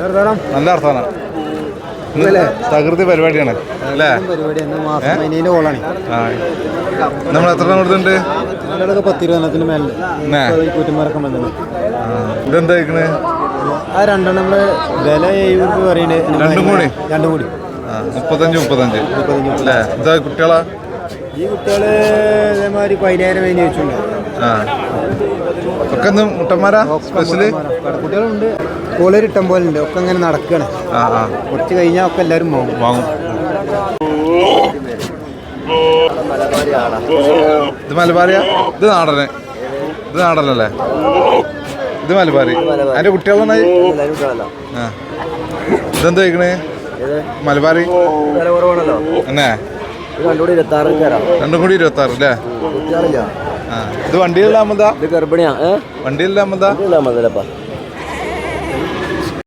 നല്ല അർത്ഥമാണ് തകൃതി പരിപാടിയാണ്. അല്ലേ? നമ്മൾ എത്ര എണ്ണം കൊടുത്തിട്ടുണ്ട്? പത്തിരുപതിനത്തിന് മേലെ ആ, ഇതെന്താ കഴിക്കണ് ആ രണ്ടെണ്ണം നമ്മൾ വില എഴുപത് രൂപ പറയുന്നത് രണ്ടും കൂടി? രണ്ടും കൂടി. മുപ്പത്തഞ്ച് മുപ്പത്തഞ്ച്. മുപ്പത്തഞ്ച്. അല്ലേ? എന്താ കുട്ടികളാ? ഈ കുട്ടികൾ ഇതേമാതിരി പതിനായിരം ഒക്കെ മുട്ടന്മാരാ? സ്പെഷ്യൽ കുട്ടികളുണ്ട്. കോളേര് ഇട്ടം പോലെ ഉണ്ട് ഒക്കെ ഇങ്ങനെ നടക്കുകയാണ് കുറച്ച് കഴിഞ്ഞാൽ ഒക്കെ എല്ലാവരും പോകും വാങ്ങും. ഇത് മലബാറിയാ? ഇത് നാടന്. ഇത് നാടനല്ലേ? ഇത് മലബാറി. അതിന്റെ കുട്ടികൾ ആ. ഇതെന്താ കഴിക്കണേ മലബാറി? എന്നാ രണ്ടും കൂടി ഇരുപത്തി ആറ് അല്ലേ ഇത് വണ്ടിയിലാമതാ ഗർഭിണിയാ വണ്ടിയിലാമതാ